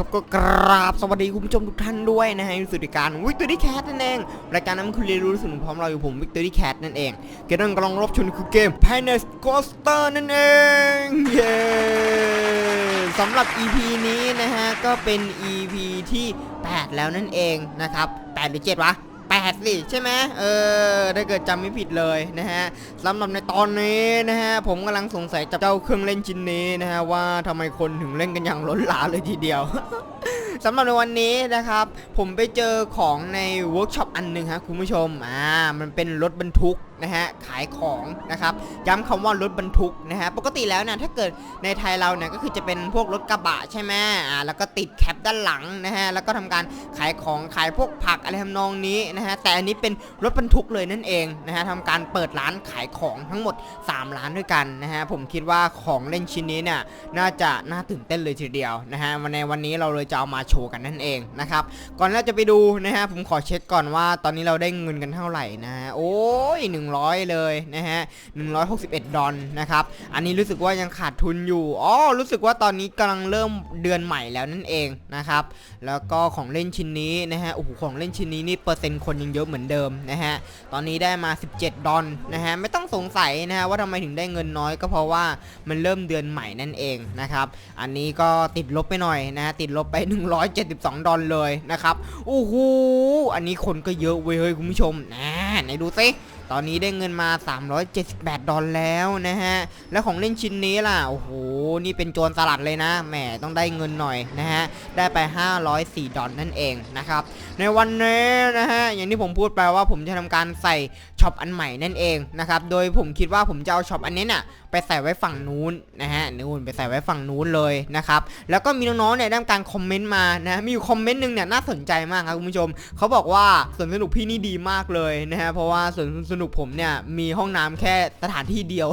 ครับก็กราบสวัสดีคุณผู้ชมทุกท่านด้วยนะฮะสุดการวิกตอรี่แคทนั่นเองรายการนั้นคุณเรียนรู้สนุกพร้อมเราอยู่ผมวิกตอรี่แคทนั่นเองเกมนั้นกำลังรับชนคือเกม p i n e s Coaster นั่นเองเย้สำหรับ EP นี้นะฮะก็เป็น EP ที่ 8 แล้วนั่นเองนะครับ8หรือ7วะ 8 สิใช่ไหมเออถ้าเกิดจำไม่ผิดเลยนะฮะสำหรับในตอนนี้นะฮะผมกำลังสงสัยจับเจ้าเครื่องเล่นชิ้นนี้นะฮะว่าทำไมคนถึงเล่นกันอย่างล้นหลามเลยทีเดียวสำหรับในวันนี้นะครับ ผมไปเจอของในเวิร์กช็อปอันหนึ่งฮะคุณผู้ชมอ่ามันเป็นรถบรรทุก นะฮะขายของนะครับย้ำคำว่ารถบรรทุกนะฮะปกติแล้วเนี่ยถ้าเกิดในไทยเราเนี่ยก็คือจะเป็นพวกรถกระบะใช่ไหมอ่าแล้วก็ติดแคปด้านหลังนะฮะแล้วก็ทำการขายของขายพวกผักอะไรทำนองนี้นะฮะแต่อันนี้เป็นรถบรรทุกเลยนั่นเองนะฮะทำการเปิดร้านขายของทั้งหมด 3 ร้านด้วยกันนะฮะผมคิดว่าของเล่นชิ้นนี้เนี่ยน่าจะน่าตื่นเต้นเลยทีเดียวนะฮะวันในวันนี้เราเลยจะเอามาโชว์กันนั่นเองนะครับก่อนเราจะไปดูนะฮะผมขอเช็คก่อนว่าตอนนี้เราได้เงินกันเท่าไหร่นะฮะโอ้ย100 เลยนะฮะ 161 ดอลนะครับ อันนี้รู้สึกว่ายังขาดทุนอยู่ อ๋อ รู้สึกว่าตอนนี้กำลังเริ่มเดือนใหม่แล้วนั่นเองนะครับ แล้วก็ของเล่นชิ้นนี้นะฮะ โอ้โห ของเล่นชิ้นนี้นี่เปอร์เซ็นต์คนยังเยอะเหมือนเดิมนะฮะ ตอนนี้ได้มา 17 ดอลนะฮะ ไม่ต้องสงสัยนะฮะว่าทำไมถึงได้เงินน้อยก็เพราะว่ามันเริ่มเดือนใหม่นั่นเองนะครับ อันนี้ก็ติดลบไปหน่อยนะฮะ ติดลบไป 172 ดอลเลยนะครับ โอ้โห อันนี้คนก็เยอะเว้ยเฮ้ยคุณผู้ชมนะไหนดูสิ ตอนนี้ได้เงินมา 378 ดอลแล้วนะฮะ แล้วของเล่นชิ้นนี้ล่ะ โอ้โห นี่เป็นโจรสลัดเลยนะ แหม ต้องได้เงินหน่อยนะฮะ ได้ไป 504 ดอลนั่นเองนะครับ ในวันนี้นะฮะ อย่างที่ผมพูดไปว่าผมจะทำการใส่ช็อปอันใหม่นั่นเองนะครับ โดยผมคิดว่าผมจะเอาช็อปอันนี้น่ะไปใส่ไว้ฝั่งนู้นนะฮะนู่นไปใส่ไว้ฝั่งนู้นเลยนะครับ แล้วก็มีน้องๆเนี่ยได้ทำการคอมเมนต์มานะ มีอยู่คอมเมนต์หนึ่งเนี่ยน่าสนใจมากครับคุณผู้ชม เขาบอกว่าสวนสนุกพี่นี่ดีมากเลยนะฮะ เพราะว่าสวนสนุกผมเนี่ยมีห้องน้ำแค่สถานที่เดียว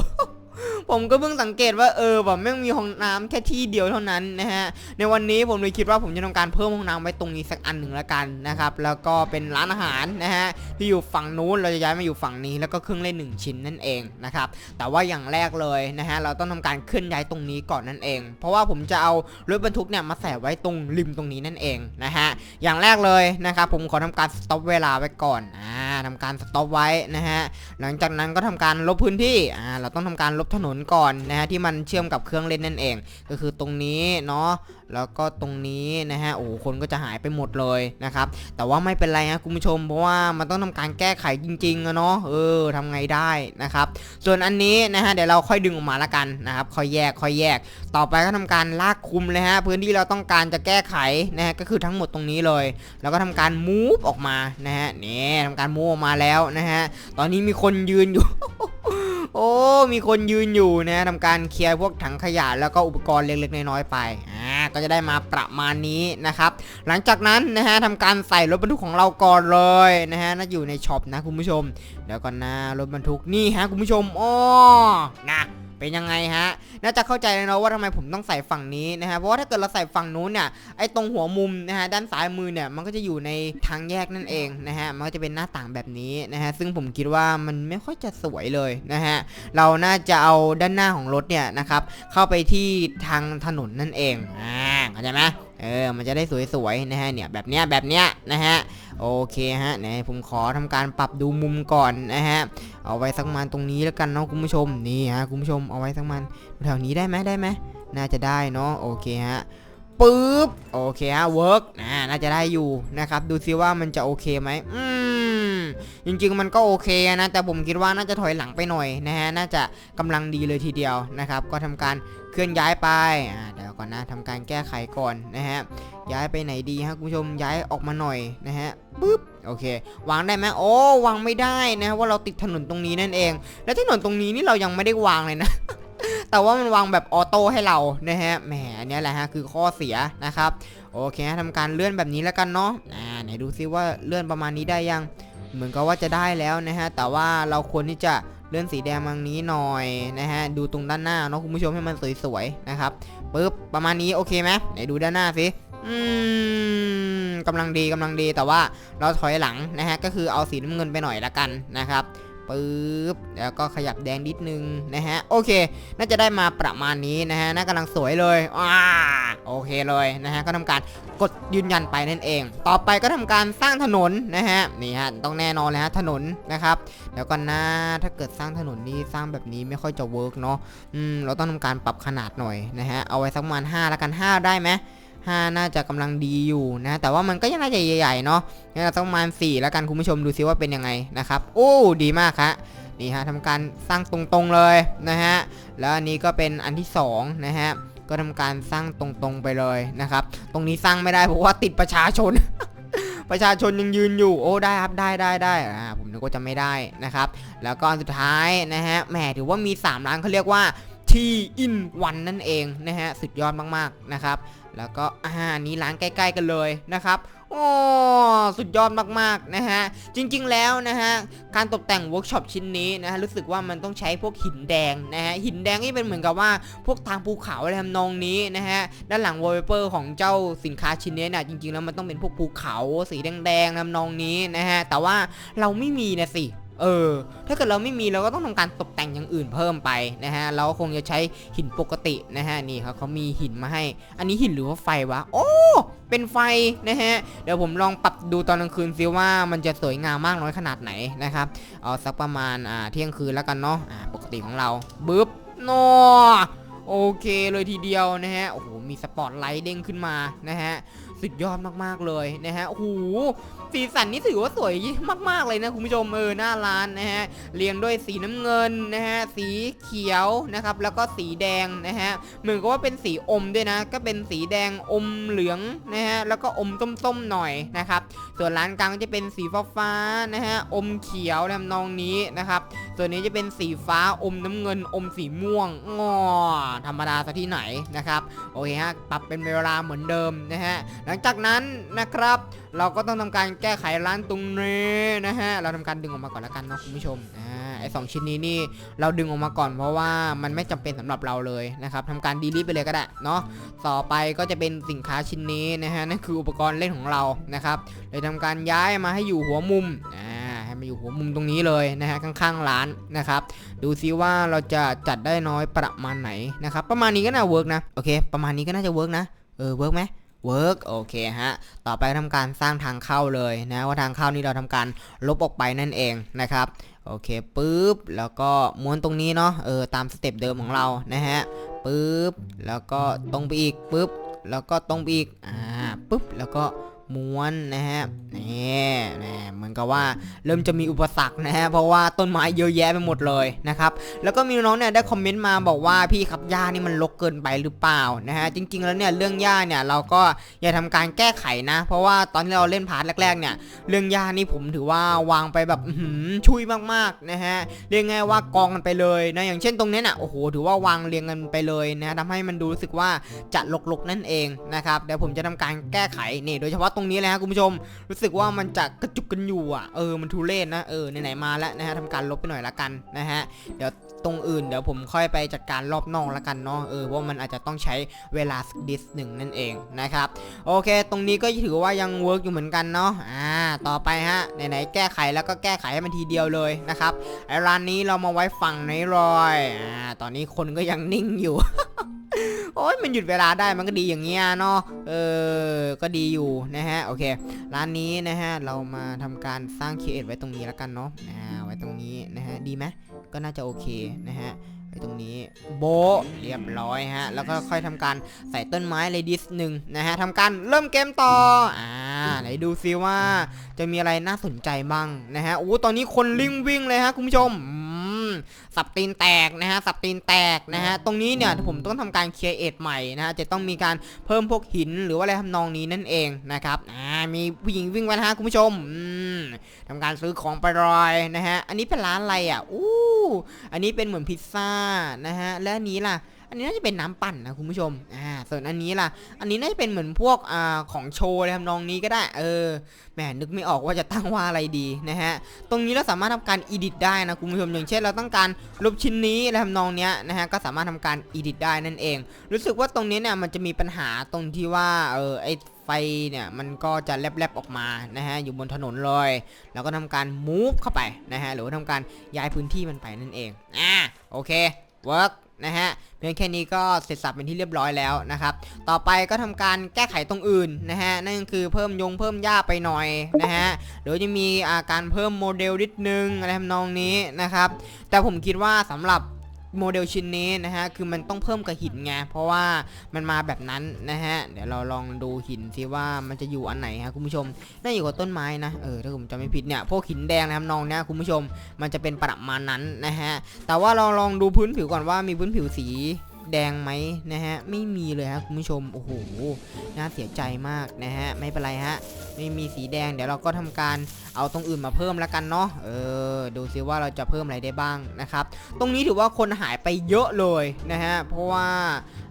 ผมก็เพิ่งสังเกตว่าเออแบบแม่งมีห้องน้ำแค่ที่เดียวเท่านั้นนะฮะในวันนี้ผมเลยคิดว่าผมจะทำการเพิ่มห้องน้ำไว้ตรงนี้สักอันหนึ่งล้วกันนะครับแล้วก็เป็นร้านอาหารนะฮะที่อยู่ฝั่งนู้นเราจะย้ายมาอยู่ฝั่งนี้แล้วก็เครื่องเล่นหนึ่งชิ้นนั่นเองนะครับแต่ว่าอย่างแรกเลยนะฮะเราต้องทำการเคลื่อนย้ายตรงนี้ก่อนนั่นเอง เพราะว่าผมจะเอารถบรรทุกเนี่ยมาใส่ไว้ตรงริมตรงนี้นั่นเองนะฮะอย่างแรกเลยนะครับผมขอทำการสต็อปเวลาไว้ก่อนอ่า ทำการสต็อปไว้นะฮะหลังจากนั้นก็ทำการลบพื้นที่อ่าเราต้องทำการลบถนนก่อนนะฮะที่มันเชื่อมกับเครื่องเล่นนั่นเอง ก็คือตรงนี้เนาะแล้วก็ตรงนี้นะฮะโอ้โหคนก็จะหายไปหมดเลยนะครับแต่ว่าไม่เป็นไรฮะคุณผู้ชม เพราะว่ามันต้องทำการแก้ไขจริงๆอะเนาะเออทำไงได้นะครับส่วนอันนี้นะฮะเดี๋ยวเราค่อยดึงออกมาละกันนะครับค่อยแยกค่อยแยก ต่อไปก็ทำการลากคุมเลยฮะพื้นที่เราต้องการจะแก้ไขนะฮะก็คือทั้งหมดตรงนี้เลย แล้วก็ทำการมูฟออกมานะฮะนี่ทำการมูฟออกมาแล้วนะฮะตอนนี้มีคนยืนอยู่ โอ้ มีคนยืนอยู่นะทำการเคลียร์พวกถังขยะแล้วก็อุปกรณ์เล็กๆน้อยๆไปอ่าก็จะได้มาประมาณนี้นะครับ หลังจากนั้นนะฮะทำการใส่รถบรรทุกของเราก่อนเลยนะฮะน่าอยู่ในช็อปนะคุณผู้ชมเดี๋ยวก่อนนะรถบรรทุกนี่ฮะคุณผู้ชมอ้อนะ เป็นยังไงฮะ น่าจะเข้าใจแล้วเนาะว่าทำไมผมต้องใส่ฝั่งนี้นะฮะ เพราะว่าถ้าเกิดเราใส่ฝั่งนู้นเนี่ย ไอ้ตรงหัวมุมนะฮะด้านซ้ายมือเนี่ยมันก็จะอยู่ในทางแยกนั่นเองนะฮะ มันก็จะเป็นหน้าต่างแบบนี้นะฮะ ซึ่งผมคิดว่ามันไม่ค่อยจะสวยเลยนะฮะ เราน่าจะเอาด้านหน้าของรถเนี่ยนะครับเข้าไปที่ทางถนนนั่นเอง อ่า เข้าใจไหม เออ มันจะได้สวยๆนะฮะ เนี่ย แบบเนี้ย แบบเนี้ยนะฮะ โอเคฮะไหนผมขอทำการปรับดูมุมก่อนนะฮะ เอาไว้สักมาณตรงนี้แล้วกันเนาะคุณผู้ชม นี่ฮะคุณผู้ชม เอาไว้สักมันแถวนี้ได้ไหมได้ไหมน่าจะได้เนาะ โอเคฮะ ปึ๊บโอเคฮะเวิร์กอ่าน่าจะได้อยู่นะครับ ดูซิว่ามันจะโอเคไหมอืมจริงๆมันก็โอเคนะแต่ผมคิดว่าน่าจะถอยหลังไปหน่อยนะฮะน่าจะกำลังดีเลยทีเดียวนะครับ ก็ทำการเคลื่อนย้ายไปอ่าเดี๋ยวก่อนนะทำการแก้ไขก่อนนะฮะย้ายไปไหนดีฮะคุณผู้ชมย้ายออกมาหน่อยนะฮะปึ๊บโอเควางได้ไหมโอ้วางไม่ได้นะว่าเราติดถนนตรงนี้นั่นเอง แล้วถนนตรงนี้นี่เรายังไม่ได้วางเลยนะ แต่ว่ามันวางแบบออโต้ให้เรานะฮะ แหมอันเนี้ยแหละฮะคือข้อเสียนะครับ โอเคทำการเลื่อนแบบนี้แล้วกันเนาะอ่าไหนดูซิว่าเลื่อนประมาณนี้ได้ยัง เหมือนกับว่าจะได้แล้วนะฮะ แต่ว่าเราควรที่จะเลื่อนสีแดงมาทางนี้หน่อยนะฮะ ดูตรงด้านหน้าเนาะคุณผู้ชมให้มันสวยๆนะครับปึ๊บประมาณนี้โอเคไหมไหนดูด้านหน้าสิอืมกำลังดีกำลังดีแต่ว่าเราถอยหลังนะฮะก็คือเอาสีน้ำเงินไปหน่อยละกันนะครับ ปึ๊บแล้วก็ขยับแดงนิดนึงนะฮะโอเค น่าจะได้มาประมาณนี้นะฮะน่ากำลังสวยเลยอ่าโอเคเลยนะฮะก็ทำการกดยืนยันไปนั่นเอง ต่อไปก็ทำการสร้างถนนนะฮะนี่ฮะต้องแน่นอนเลยฮะถนนนะครับเดี๋ยวก่อนะถ้าเกิดสร้างถนนนี่สร้างแบบนี้ไม่ค่อยจะเวิร์กเนาะอืมเราต้องทำการปรับขนาดหน่อยนะฮะเอาไว้สักประมาณ5แล้วกัน 5 ได้ไหม 5 น่าจะกำลังดีอยู่นะ แต่ว่ามันก็ยังน่าจะใหญ่ๆเนาะงั้นเราต้องมาณ4แล้วกันคุณผู้ชมดูซิว่าเป็นยังไงนะครับ โอ้ดีมากครับนี่ฮะทำการสร้างตรงๆเลยนะฮะ แล้วอันนี้ก็เป็นอันที่สองนะฮะ ก็ทำการสร้างตรงๆไปเลยนะครับ ตรงนี้สร้างไม่ได้เพราะว่าติดประชาชน ประชาชนยังยืนอยู่ โอ้ได้ครับได้ได้ได้อ่าผมนึกว่าจะไม่ได้นะครับ แล้วก็อันสุดท้ายนะฮะ แหมถือว่ามี3ร้านเขาเรียกว่า T in 1นั่นเองนะฮะ สุดยอดมากๆนะครับ แล้วก็อ่านี้ร้านใกล้ ๆ กันเลยนะครับโอ้สุดยอดมากๆนะฮะจริงๆแล้วนะฮะการตกแต่งเวิร์กช็อปชิ้นนี้นะฮะรู้สึกว่ามันต้องใช้พวกหินแดงนะฮะหินแดงนี่เป็นเหมือนกับว่าพวกทางภูเขาอะไรทำนองนี้นะฮะด้านหลังวอลเปเปอร์ของเจ้าสินค้าชิ้นนี้นี่ยจริงๆแล้วมันต้องเป็นพวกภูเขาสีแดงๆทำนองนี้นะฮะแต่ว่าเราไม่มีนะสิ เออ ถ้าเกิดเราไม่มีเราก็ต้องทำการตกแต่งอย่างอื่นเพิ่มไปนะฮะ เราก็คงจะใช้หินปกตินะฮะ นี่ครับเขามีหินมาให้ อันนี้หินหรือว่าไฟวะ โอ้ เป็นไฟนะฮะ เดี๋ยวผมลองปรับดูตอนกลางคืนซิว่ามันจะสวยงามมากน้อยขนาดไหนนะครับ เอาสักประมาณอ่าเที่ยงคืนแล้วกันเนาะ อ่า ปกติของเราบึ๊บโนโอเคเลยทีเดียวนะฮะ โอ้โห มีสปอตไลท์เด้งขึ้นมานะฮะ สุดยอดมากๆเลยนะฮะ โอ้โห สีสันนี่ถือว่าสวยมาก ๆ เลยนะคุณผู้ชมเออหน้าร้านนะฮะเรียงด้วยสีน้ำเงินนะฮะสีเขียวนะครับแล้วก็สีแดงนะฮะเหมือนกับว่าเป็นสีอมด้วยนะ ก็เป็นสีแดงอมเหลืองนะฮะแล้วก็อมส้มๆหน่อยนะครับส่วนร้านกลางจะเป็นสีฟ้าๆนะฮะอมเขียวทำนองนี้นะครับส่วนนี้จะเป็นสีฟ้าอมน้ำเงินอมสีม่วงงอธรรมดาซะที่ไหนนะครับโอเคฮะปรับเป็นเวลาเหมือนเดิมนะฮะหลังจากนั้นนะครับ เราก็ต้องทำการแก้ไขร้านตรงนี้นะฮะ เราทำการดึงออกมาก่อนแล้วกันเนาะคุณผู้ชม อ่า ไอสองชิ้นนี้นี่เราดึงออกมาก่อนเพราะว่ามันไม่จำเป็นสำหรับเราเลยนะครับทำการดีลิทไปเลยก็ได้เนาะ ต่อไปก็จะเป็นสินค้าชิ้นนี้นะฮะ นั่นคืออุปกรณ์เล่นของเรา นะครับเลยทำการย้ายมาให้อยู่หัวมุม อ่าให้มาอยู่หัวมุมตรงนี้เลยนะฮะข้างๆร้านนะครับ ดูซิว่าเราจะจัดได้น้อยประมาณไหนนะครับ ประมาณนี้ก็น่าเวิร์กนะ โอเค ประมาณนี้ก็น่าจะเวิร์กนะ เออ เวิร์กไหม work โอเคฮะ ต่อไปทำการสร้างทางเข้าเลยนะว่าทางเข้านี้เราทำการลบออกไปนั่นเองนะครับโอเคปุ๊บแล้วก็ม้วนตรงนี้เนาะเออตามสเต็ปเดิมของเรานะฮะปุ๊บแล้วก็ตรงไปอีกปุ๊บแล้วก็ตรงไปอีกอ่าปุ๊บแล้วก็ ม้วนนะฮะนี่นะเหมือนกับว่าเริ่มจะมีอุปสรรคนะฮะเพราะว่าต้นไม้เยอะแยะไปหมดเลยนะครับแล้วก็มีน้องเนี่ยได้คอมเมนต์มาบอกว่าพี่ครับหญ้านี่มันรกเกินไปหรือเปล่านะฮะจริง ๆ แล้วเนี่ยเรื่องหญ้าเนี่ยเราก็อย่าทำการแก้ไขนะ เพราะว่าตอนที่เราเล่นพาร์ทแรกๆเนี่ย เรื่องหญ้านี่ผมถือว่าวางไปแบบอื้อหือชุยมากๆนะฮะเรียกง่ายว่ากองกันไปเลยนะอย่างเช่นตรงเนี้ยน่ะโอ้โหถือว่าวางเรียงกันไปเลยนะทำให้มันดูรู้สึกว่าจะรกๆนั่นเองนะครับเดี๋ยวผมจะทำการแก้ไขนี่โดยเฉพาะตรงนี้เลยฮะคุณผู้ชม รู้สึกว่ามันจะกระจุกกันอยู่อะเออมันทุเรศนะเออไหนๆมาแล้วนะฮะทำการลบไปหน่อยละกันนะฮะเดี๋ยวตรงอื่นเดี๋ยวผมค่อยไปจัดการรอบนอกละกันเนาะเออเพราะมันอาจจะต้องใช้เวลาสักดิสหนึ่งนั่นเองนะครับโอเค ตรงนี้ก็ถือว่ายังเวิร์กอยู่เหมือนกันเนาะอ่าต่อไปฮะไหนๆแก้ไขแล้วก็แก้ไขให้มันทีเดียวเลยนะครับไอร้านนี้เรามาไว้ฝั่งไหนรอยอ่าตอนนี้คนก็ยังนิ่งอยู่โอ้ยมันหยุดเวลาได้มันก็ดีอย่างเงี้ยเนาะเออก็ดีอยู่นะฮะโอเค ร้านนี้นะฮะเรามาทำการสร้างคีเอทไว้ตรงนี้แล้วกันเนาะอ่าไว้ตรงนี้นะฮะดีไหมก็น่าจะโอเคนะฮะไว้ตรงนี้โบเรียบร้อยฮะแล้วก็ค่อยทำการใส่ต้นไม้เลยดิสหนึ่งนะฮะทำการเริ่มเกมต่ออ่าไหนดูซิว่าจะมีอะไรน่าสนใจบ้างนะฮะโอ้ตอนนี้คนลิงวิ่งเลยฮะคุณผู้ชม สับตีนแตกนะฮะสับตีนแตกนะฮะตรงนี้เนี่ยผมต้องทำการเคลียร์เอทใหม่นะฮะจะต้องมีการเพิ่มพวกหินหรือว่าอะไรทำนองนี้นั่นเองนะครับอ่ามีผู้หญิงวิ่งมานะฮะคุณผู้ชมอืมทำการซื้อของไปรอยนะฮะอันนี้เป็นร้านอะไรอะอู้อันนี้เป็นเหมือนพิซซ่านะฮะและนี้ล่ะ อันนี้น่าจะเป็นน้ำปั่นนะคุณผู้ชม อ่า ส่วนอันนี้ล่ะ อันนี้น่าจะเป็นเหมือนพวกอ่าของโชว์อะไรทำนองนี้ก็ได้ เออ แหมนึกไม่ออกว่าจะตั้งว่าอะไรดีนะฮะ ตรงนี้เราสามารถทำการ edit ได้นะคุณผู้ชม อย่างเช่นเราต้องการรูปชิ้นนี้อะไรทำนองเนี้ยนะฮะ ก็สามารถทำการ edit ได้นั่นเอง รู้สึกว่าตรงนี้เนี่ยมันจะมีปัญหาตรงที่ว่า เออ ไอไฟเนี่ยมันก็จะแลบๆออกมานะฮะอยู่บนถนนเลย แล้วก็ทำการ move เข้าไปนะฮะหรือว่าทำการย้ายพื้นที่มันไปนั่นเอง อ่าโอเค work นะฮะเพียงแค่นี้ก็เสร็จสับเป็นที่เรียบร้อยแล้วนะครับ ต่อไปก็ทำการแก้ไขตรงอื่นนะฮะนั่นคือเพิ่มยงเพิ่มหญ้าไปหน่อยนะฮะเดี๋ยวจะมีอาการเพิ่มโมเดลนิดนึงอะไรทำนองนี้นะครับ แต่ผมคิดว่าสำหรับ โมเดลชิ้นนี้นะฮะคือมันต้องเพิ่มกับหินไงเพราะว่ามันมาแบบนั้นนะฮะเดี๋ยวเราลองดูหินสิว่ามันจะอยู่อันไหนฮะคุณผู้ชมน่าอยู่กับต้นไม้นะเออถ้าผมจำไม่ผิดเนี่ยพวกหินแดงนะครับน้องเนี่ยคุณผู้ชมมันจะเป็นประมาณนั้นนะฮะแต่ว่าเราลองดูพื้นผิวก่อนว่ามีพื้นผิวสี แดงไหมนะฮะไม่มีเลยฮะคุณผู้ชมโอ้โหน่าเสียใจมากนะฮะไม่เป็นไรฮะไม่มีสีแดงเดี๋ยวเราก็ทำการเอาตรงอื่นมาเพิ่มแล้วกันเนาะเออดูซิว่าเราจะเพิ่มอะไรได้บ้างนะครับตรงนี้ถือว่าคนหายไปเยอะเลยนะฮะเพราะว่า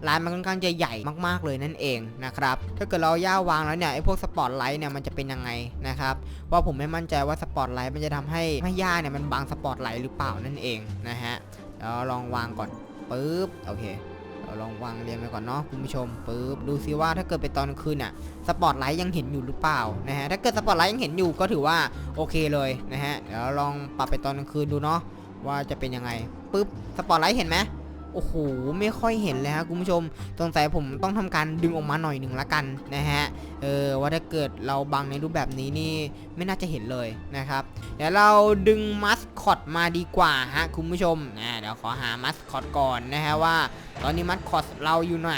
ร้านมันค่อนข้างจะใหญ่มากๆเลยนั่นเองนะครับถ้าเกิดเราย่าวางแล้วเนี่ยไอ้พวกสปอตไลท์เนี่ยมันจะเป็นยังไงนะครับว่าผมไม่มั่นใจว่าสปอตไลท์มันจะทำให้ให้ย่าเนี่ยมันบังสปอตไลท์หรือเปล่านั่นเองนะฮะเดี๋ยวลองวางก่อน ปึ๊บโอเคเราลองวางเรียงไปก่อนเนาะคุณผู้ชมปึ๊บดูซิว่าถ้าเกิดไปตอนกลางคืนน่ะสปอตไลท์ยังเห็นอยู่หรือเปล่านะฮะถ้าเกิดสปอตไลท์ยังเห็นอยู่ก็ถือว่าโอเคเลยนะฮะเดี๋ยวเราลองปรับไปตอนกลางคืนดูเนาะว่าจะเป็นยังไงปึ๊บสปอตไลท์เห็นไหม โอ้โหไม่ค่อยเห็นเลยฮะคุณผู้ชมสงสัยผมต้องทำการดึงออกมาหน่อยหนึ่งละกันนะฮะเออว่าถ้าเกิดเราบังในรูปแบบนี้นี่ไม่น่าจะเห็นเลยนะครับเดี๋ยวเราดึงมัสคอตมาดีกว่าฮะคุณผู้ชมนะเดี๋ยวขอหามัสคอตก่อนนะฮะว่า ตอนนี้มัสคอตเราอยู่ไหน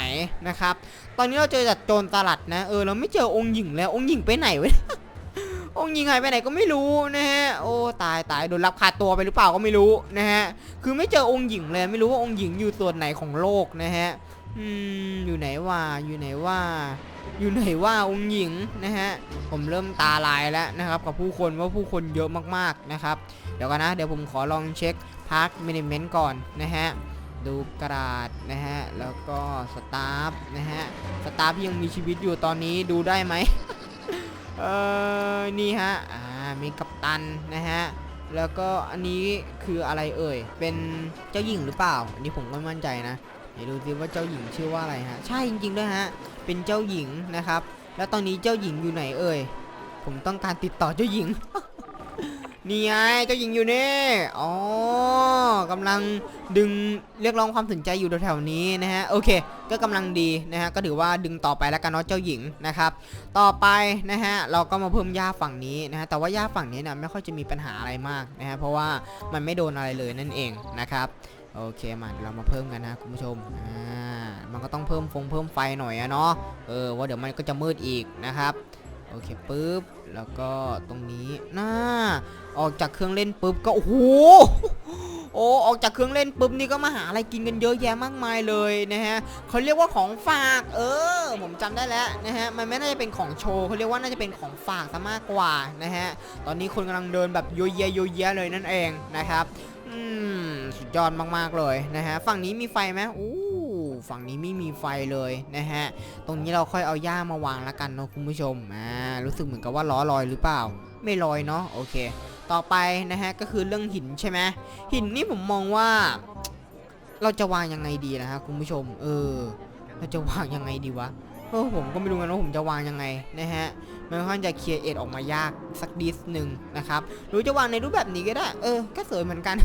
นะครับ ตอนนี้เราเจอจัดโจรสลัดนะเออเราไม่เจอองค์หญิงแล้วองค์หญิงไปไหนวะ องค์หญิงหายไปไหนก็ไม่รู้นะฮะ โอ้ตายตายโดนลักพาตัวไปหรือเปล่าก็ไม่รู้นะฮะ คือไม่เจอองค์หญิงเลยไม่รู้ว่าองค์หญิงอยู่ส่วนไหนของโลกนะฮะ อืมอยู่ไหนว่าอยู่ไหนว่าอยู่ไหนว่าองค์หญิงนะฮะ ผมเริ่มตาลายแล้วนะครับกับผู้คนว่าผู้คนเยอะมากๆนะครับ เดี๋ยวกันนะ เดี๋ยวผมขอลองเช็คพาร์คมินิเมนต์ก่อนนะฮะ ดูกระดาษนะฮะ แล้วก็สตาฟนะฮะ สตาฟที่ยังมีชีวิตอยู่ตอนนี้ดูได้ไหม เออนี่ฮะ อ่า มีกัปตันนะฮะ แล้วก็อันนี้คืออะไรเอ่ย เป็นเจ้าหญิงหรือเปล่า อันนี้ผมก็ม่มั่นใจนะ เดี๋ยวดูซิว่าเจ้าหญิงชื่อว่าอะไรฮะ ใช่จริงๆด้วยฮะ เป็นเจ้าหญิงนะครับ แล้วตอนนี้เจ้าหญิงอยู่ไหนเอ่ย ผมต้องการติดต่อเจ้าหญิง นี่ไง เจ้าหญิงอยู่นี่ อ๋อ กำลังดึงเรียกร้องความสนใจอยู่แถวๆนี้นะฮะโอเค ก็กำลังดีนะฮะก็ถือว่าดึงต่อไปแล้วกันเนาะเจ้าหญิงนะครับต่อไปนะฮะเราก็มาเพิ่มหญ้าฝั่งนี้นะฮะแต่ว่าหญ้าฝั่งนี้เนี่ยไม่ค่อยจะมีปัญหาอะไรมากนะฮะเพราะว่ามันไม่โดนอะไรเลยนั่นเองนะครับโอเคมาเดี๋ยวเรามาเพิ่มกันนะคุณผู้ชมอ่ามันก็ต้องเพิ่มฟงเพิ่มไฟหน่อยอะเนาะเออว่าเดี๋ยวมันก็จะมืดอีกนะครับโอเคปุ๊บ แล้วก็ตรงนี้น่าออกจากเครื่องเล่นปุ๊บก็โอ้โหโอ้ออกจากเครื่องเล่นปุ๊บนี่ก็มาหาอะไรกินกันเยอะแยะมากมายเลยนะฮะเขาเรียกว่าของฝาก เออ ผมจำได้แล้วนะฮะมันไม่น่าจะเป็นของโชว์เขาเรียกว่าน่าจะเป็นของฝากซะมากกว่านะฮะตอนนี้คนกำลังเดินแบบโยเยโยเยเลยนั่นเองนะครับอืมสุดยอดมากๆเลยนะฮะฝั่งนี้มีไฟไหมอู้ ฝั่งนี้ไม่มีไฟเลยนะฮะ ตรงนี้เราค่อยเอาหญ้ามาวางล้วกันเนาะคุณผู้ชม อ่า รู้สึกเหมือนกับว่าล้อลอยหรือเปล่า ไม่ลอยเนาะ โอเค ต่อไปนะฮะก็คือเรื่องหินใช่ไหมหินนี่ผมมองว่า เราจะวางยังไงดีนะฮะคุณผู้ชม เออ เราจะวางยังไงดีวะเออผมก็ไม่รู้กันว่าผมจะวางยังไงนะฮะ มันค่อนข้างจะเคลียร์เอทออกมายากสักดิสหนึ่งนะครับ หรือจะวางในรูปแบบนี้ก็ได้ เออ ก็สวยเหมือนกัน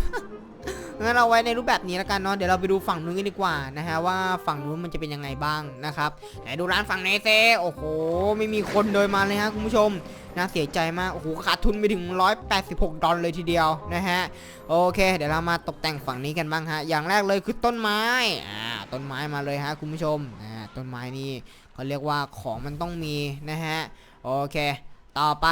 งั้นเราไว้ในรูปแบบนี้แล้วกันเนาะเดี๋ยวเราไปดูฝั่งนู้นกันดีกว่านะฮะว่าฝั่งนู้นมันจะเป็นยังไงบ้างนะครับไหนดูร้านฝั่งไหนเซโอ้โห ไม่มีคนเดินมาเลยฮะคุณผู้ชมน่าเสียใจมากโอ้โหขาดทุนไปถึง 186 ดอลเลยทีเดียวนะฮะโอเค เดี๋ยวเรามาตกแต่งฝั่งนี้กันบ้างฮะอย่างแรกเลยคือต้นไม้อ่าต้นไม้มาเลยฮะคุณผู้ชมอ่าต้นไม้นี่เขาเรียกว่าของมันต้องมีนะฮะโอเค ต่อไป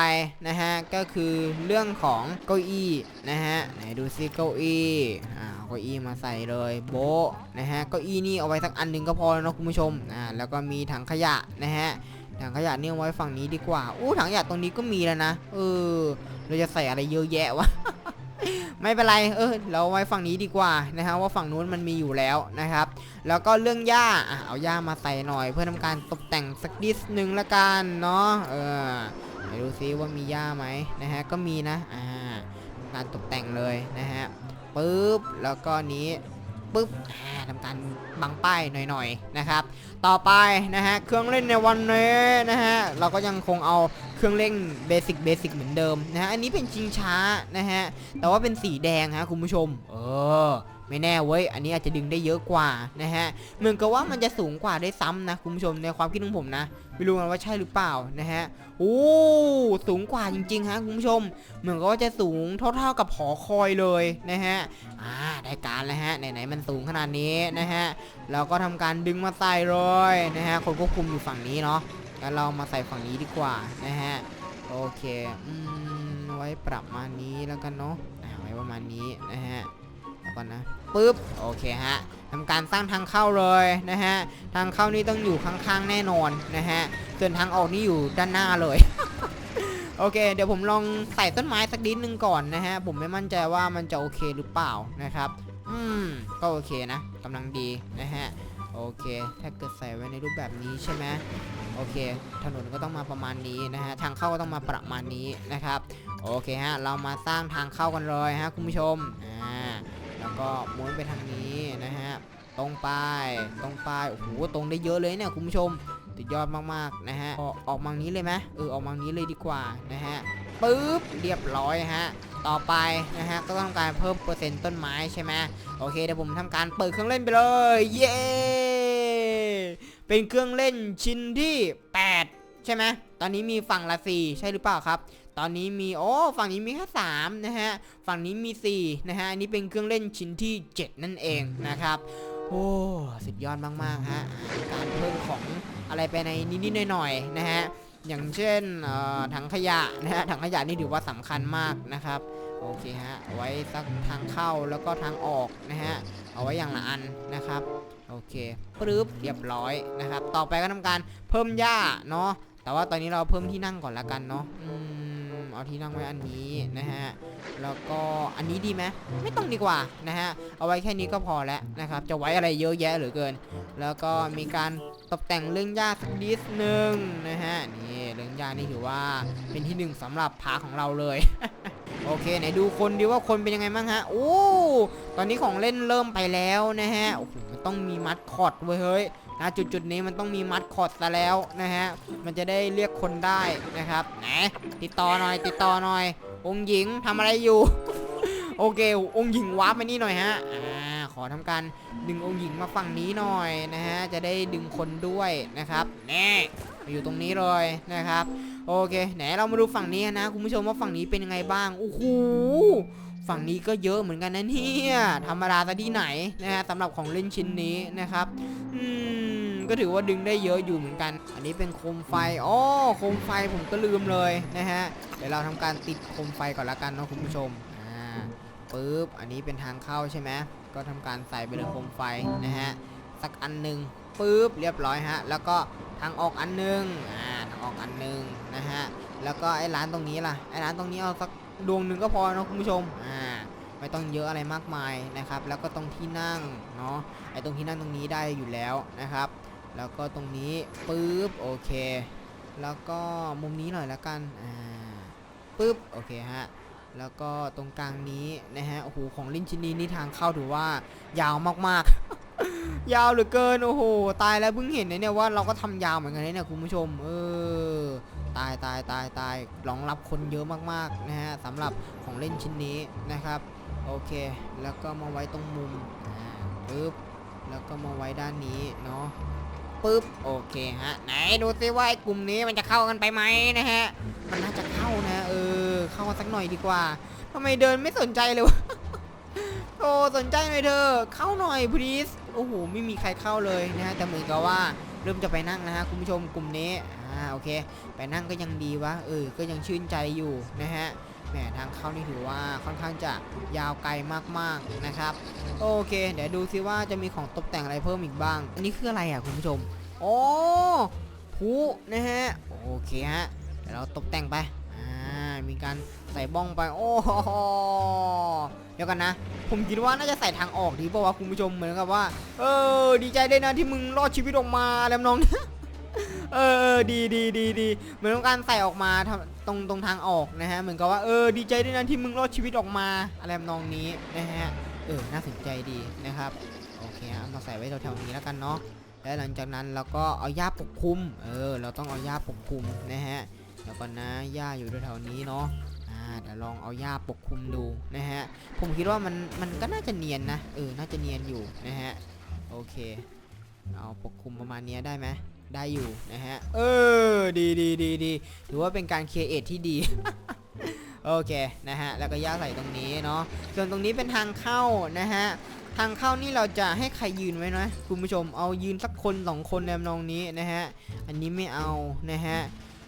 นะฮะก็คือเรื่องของเก้าอี้นะฮะไหนดูซิเก้าอี้อ่าเอาเก้าอี้มาใส่เลยโบนะฮะเก้าอี้นี่เอาไว้สักอันหนึ่งก็พอแล้วนะคุณผู้ชมอ่าแล้วก็มีถังขยะนะฮะถังขยะนี่เอาไว้ฝั่งนี้ดีกว่าอู้ถังขยะตรงนี้ก็มีแล้วนะเออเราจะใส่อะไรเยอะแยะวะไม่เป็นไร เออ เราไว้ฝั่งนี้ดีกว่านะฮะว่าฝั่งนู้นมันมีอยู่แล้วนะครับ แล้วก็เรื่องหญ้าเอาหญ้ามาใส่หน่อย เพื่อทำการตกแต่งสักนิดนึงละกันเนาะ เออ ไหนดูซิว่ามีหญ้าไหมนะฮะก็มีนะอ่าทำการตกแต่งเลยนะฮะปึ๊บแล้วก็นี้ปึ๊บอ่าทำการบังป้ายหน่อยๆนะครับ ต่อไปนะฮะเครื่องเล่นในวันนี้นะฮะเราก็ยังคงเอาเครื่องเล่นเบสิกเบสิกเหมือนเดิมนะฮะอันนี้เป็นชิงช้านะฮะแต่ว่าเป็นสีแดงฮะคุณผู้ชม เออ ไม่แน่เว้ยอันนี้อาจจะดึงได้เยอะกว่านะฮะเหมือนกับว่ามันจะสูงกว่าได้วยซ้ำนะคุณผู้ชมในความคิดของผมนะไม่รู้กันว่าใช่หรือเปล่านะฮะโอ้สูงกว่าจริงๆฮะคุณผู้ชม เหมือนกับว่าจะสูงเท่าๆกับหอคอยเลยนะฮะอ่าได้การแล้วฮะไหนๆมันสูงขนาดนี้นะฮะเราก็ทำการดึงมาใส่เลยนะฮะคนควบคุมอยู่ฝั่งนี้เนาะงั้นเรามาใส่ฝั่งนี้ดีกว่านะฮะโอเคอืมไว้ปรับมานี้แล้วกันเนาะไว้ประมาณนี้นะฮะ แล้วก็นะปึ๊บโอเคฮะทำการสร้างทางเข้าเลยนะฮะทางเข้านี่ต้องอยู่ข้างๆแน่นอนนะฮะส่วนทางออกนี่อยู่ด้านหน้าเลยโอเค เดี๋ยวผมลองใส่ต้นไม้สักนิดนึงก่อนนะฮะ ผมไม่มั่นใจว่ามันจะโอเคหรือเปล่านะครับ อืม ก็โอเคนะกำลังดีนะฮะ โอเค ถ้าเกิดใส่ไว้ในรูปแบบนี้ใช่ไหมโอเค ถนนก็ต้องมาประมาณนี้นะฮะ ทางเข้าก็ต้องมาประมาณนี้นะครับ โอเคฮะ เรามาสร้างทางเข้ากันเลยฮะคุณผู้ชม อ่า แล้วก็ม้วนไปทางนี้นะฮะ ตรงไป ตรงไป โอ้โห ตรงได้เยอะเลยเนี่ยคุณผู้ชมสุดยอดมากๆนะฮะ ออกออกมานี้เลยไหมเออ ออกมานี้เลยดีกว่านะฮะ ปึ๊บ เรียบร้อยฮะ ต่อไปนะฮะ ก็ต้องการเพิ่มเปอร์เซ็นต์ต้นไม้ใช่ไหมโอเคเดี๋ยวผมทำการเปิดเครื่องเล่นไปเลย เย้ เป็นเครื่องเล่นชิ้นที่ 8 ใช่ไหมตอนนี้มีฝั่งละ4ใช่หรือเปล่าครับ ตอนนี้มีโอ้ฝั่งนี้มีแค่3นะฮะฝั่งนี้มี4นะฮะอันนี้เป็นเครื่องเล่นชิ้นที่ 7 นั่นเองนะครับโอ้สุดยอดมากๆฮะการเพิ่มของอะไรไปในนิดๆหน่อยๆนะฮะอย่างเช่นถังขยะนะฮะถังขยะนี่ถือว่าสำคัญมากนะครับโอเคฮะไว้สักทางเข้าแล้วก็ทางออกนะฮะเอาไว้อย่างละอันนะครับโอเคปึ๊บเรียบร้อยนะครับ ต่อไปก็ทำการเพิ่มหญ้าเนาะแต่ว่าตอนนี้เราเพิ่มที่นั่งก่อนละกันเนาะอืม เอาที่นั่งไว้อันนี้นะฮะแล้วก็อันนี้ดีไหมไม่ต้องดีกว่านะฮะเอาไว้แค่นี้ก็พอแล้วนะครับ จะไว้อะไรเยอะแยะเหลือเกิน แล้วก็มีการตกแต่งเรื่องหญ้าสักนิดนึงนะฮะนี่เรื่องหญ้านี่ถือว่าเป็นที่หนึ่งสำหรับพาของเราเลยโอเคไหนดูคนดีว่าคนเป็นยังไงบ้างฮะโอ้ตอนนี้ของเล่นเริ่มไปแล้วนะฮะโอ้โหมันต้องมีมัดคอดเว้ยเฮ้ยนะจุดจุดๆนี้มันต้องมีมัดคอดซะแล้วนะฮะ มันจะได้เรียกคนได้นะครับไหนติดต่อหน่อย ติดต่อหน่อย องหญิงทำอะไรอยู่ โอเค องหญิงวาร์ปมานี่หน่อยฮะอ่าขอทำการดึงองหญิงมาฝั่งนี้หน่อยนะฮะ จะได้ดึงคนด้วยนะครับแน่อยู่ตรงนี้เลยนะครับ โอเค ไหนเรามาดูฝั่งนี้นะ คุณผู้ชมว่าฝั่งนี้เป็นยังไงบ้างโอ้โห ฝั่งนี้ก็เยอะเหมือนกันนะเนี่ยธรรมดาซะที่ไหนนะฮะสำหรับของเล่นชิ้นนี้นะครับ อืม ก็ถือว่าดึงได้เยอะอยู่เหมือนกัน อันนี้เป็นโคมไฟอ๋อโคมไฟผมก็ลืมเลยนะฮะ เดี๋ยวเราทำการติดโคมไฟก่อนละกันเนาะคุณผู้ชม อ่าปึ๊บ อันนี้เป็นทางเข้าใช่ไหม ก็ทำการใส่ไปเลยโคมไฟนะฮะ สักอันหนึ่งปึ๊บ เรียบร้อยฮะ แล้วก็ทางออกอันหนึงอ่า ทางออกอันหนึงนะฮะ แล้วก็ไอ้ร้านตรงนี้ล่ะ ไอ้ร้านตรงนี้เอาสัก ดวงหนึ่งก็พอเนาะคุณผู้ชมอ่าไม่ต้องเยอะอะไรมากมายนะครับ แล้วก็ตรงที่นั่งเนาะไอ้ตรงที่นั่งตรงนี้ได้อยู่แล้วนะครับ แล้วก็ตรงนี้ปึ๊บโอเค แล้วก็มุมนี้หน่อยละกันอ่าปึ๊บโอเคฮะแล้วก็ตรงกลางนี้นะฮะโอ้โหของลินชินีนี่ทางเข้าถือว่ายาวมากๆ ยาวเหลือเกินโอ้โหตายแล้วเพิ่งเห็นนะเนี่ยว่าเราก็ทำยาวเหมือนกันเนี่ยคุณผู้ชม เออ ตายตายตายตายรองรับคนเยอะมากๆนะฮะสำหรับของเล่นชิ้นนี้นะครับ โอเค แล้วก็มาไว้ตรงมุมอ่าปึ๊บแล้วก็มาไว้ด้านนี้เนาะปึ๊บโอเคฮะไหนดูซิว่าไอ้กลุ่มนี้มันจะเข้ากันไปไหมนะฮะมันน่าจะเข้านะ เออ เข้ามาสักหน่อยดีกว่าทำไมเดินไม่สนใจเลยวะโอ้สนใจหน่อยเธอเข้าหน่อยพ e สโอ้โหไม่มีใครเข้าเลยนะฮะแต่เหมือนกับว่า เริ่มจะไปนั่งนะฮะคุณผู้ชมกลุ่มนี้อ่าโอเค ไปนั่งก็ยังดีวะเออก็ยังชื่นใจอยู่นะฮะแหมทางเข้านี่ถือว่าค่อนข้างจะยาวไกลมากๆนะครับโอเคเดี๋ยวดูซิว่าจะมีของตกแต่งอะไรเพิ่มอีกบ้าง อันนี้คืออะไรอะคุณผู้ชมโอ้ผู้นะฮะโอเคฮะเดี๋ยวเราตกแต่งไปอ่ามีการ ใส่บ้องไป โอ้โหเดี๋ยวกันนะ ผมคิดว่าน่าจะใส่ทางออกดีป่าวะคุณผู้ชมเหมือนกับว่า เออ ดีใจด้วยนะที่มึงรอดชีวิตออกมาอะไรน้ออเออดีดีดีดีเหมือนกับการใส่ออกมาตรงตรงทางออกนะฮะเหมือนกับว่าเออดีใจด้วยนะที่มึงรอดชีวิตออกมาอะไรทำนองนี้นะฮะเออน่าสนใจดีนะครับโอเคเอามาใส่ไว้แถวๆนี้แล้วกันเนาะแล้วหลังจากนั้นเราก็เอาหญ้าปกคลุม เออ เราต้องเอาหญ้าปกคลุมนะฮะเดี๋ยวก่อนนะหญ้าอยู่แถวๆนี้เนาะ เดี๋ยวลองเอาหญ้าปกคลุมดูนะฮะ ผมคิดว่ามันมันก็น่าจะเนียนนะ เออ น่าจะเนียนอยู่นะฮะ โอเค เอาปกคลุมประมาณนี้ได้ไหมได้อยู่นะฮะ เออ ดีดีดีดีถือว่าเป็นการเคลียร์เอทที่ดี โอเคนะฮะ แล้วก็ย่าใส่ตรงนี้เนาะ ส่วนตรงนี้เป็นทางเข้านะฮะ ทางเข้านี่เราจะให้ใครยืนไว้นะคุณผู้ชม เอายืนสักคนสองคนในทำนองนี้นะฮะ อันนี้ไม่เอานะฮะ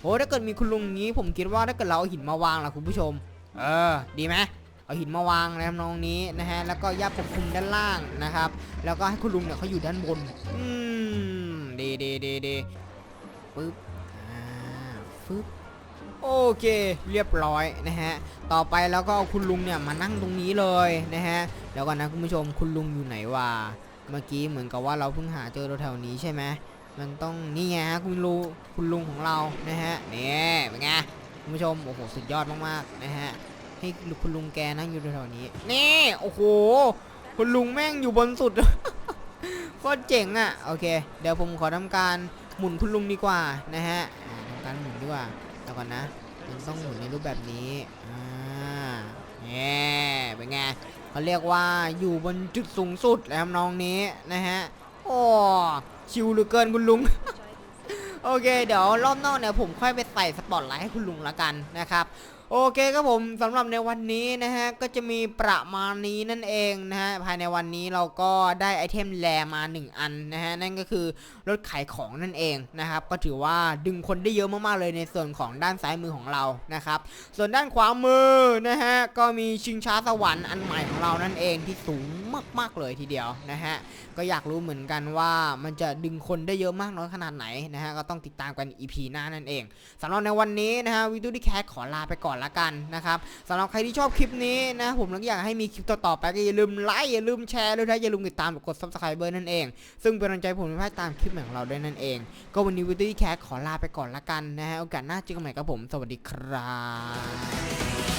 โอ้ถ้าเกิดมีคุณลุงอย่างนี้ ผมคิดว่าถ้าเกิดเราเอาหินมาวางล่ะคุณผู้ชม เออ ดีไหมเอาหินมาวางในทำนองนี้นะฮะ แล้วก็ย่าปกคลุมด้านล่างนะครับ แล้วก็ให้คุณลุงเนี่ยเขาอยู่ด้านบน อืมดีดีดีดีปึ๊บ อ่าฟึบโอเคเรียบร้อยนะฮะ ต่อไปแล้วก็เอาคุณลุงเนี่ยมานั่งตรงนี้เลยนะฮะเดี๋ยวก่อนนะคุณผู้ชมคุณลุงอยู่ไหนวะ เมื่อกี้เหมือนกับว่าเราเพิ่งหาเจอแถวนี้ใช่ไหม มันต้องนี่ไงฮะคุณลุงคุณลุงของเรานะฮะนี่เป็นไงคุณผู้ชมโอ้โหสุดยอดมากๆนะฮะให้คุณลุงแกนั่งอยู่แถวๆนี้นี่โอ้โหคุณลุงแม่งอยู่บนสุดโคตรเจ๋งอะโอเค เดี๋ยวผมขอทำการหมุนคุณลุงดีกว่านะฮะทำการหมุนดีกว่าเดี๋ยวก่อนนะมันต้องหมุนในรูปแบบนี้อ่าเนี่ยเป็นไงเขาเรียกว่าอยู่บนจุดสูงสุดแล้วทำนองนี้นะฮะโอ้ ชิวเหลือเกินคุณลุง โอเค เดี๋ยวรอบนอกเนี่ยผมค่อยไปใส่สปอตไลท์ให้คุณลุงละกันนะครับโอเคครับผมสำหรับในวันนี้นะฮะก็จะมีประมาณนี้นั่นเองนะฮะภายในวันนี้เราก็ได้ไอเทมแลมา 1 อันนะฮะนั่นก็คือรถขายของนั่นเองนะครับก็ถือว่าดึงคนได้เยอะมากๆเลยในส่วนของด้านซ้ายมือของเรานะครับส่วนด้านขวามือนะฮะก็มีชิงช้าสวรรค์อันใหม่ของเรานั่นเองที่สูง มาก ๆ เลยทีเดียวนะฮะ ก็อยากรู้เหมือนกันว่ามันจะดึงคนได้เยอะมากน้อยขนาดไหนนะฮะ ก็ต้องติดตามกัน EP หน้านั่นเองสำหรับในวันนี้นะฮะวิทูดีแคทขอลาไปก่อนละกันนะครับสำหรับใครที่ชอบคลิปนี้นะผมแล้วก็อยากให้มีคลิปต่อๆไปก็อย่าลืมไลค์อย่าลืมแชร์ด้วยนะอย่าลืมติดตามกด subscribe นั่นเอง ซึ่งเป็นกำลังใจผมให้พลาดตามคลิปใหม่ของเราด้วยนั่นเอง ก็วันนี้วิทูดีแคทขอลาไปก่อนละกันนะฮะโอกาสหน้าเจอกันใหม่กับผม สวัสดีครับ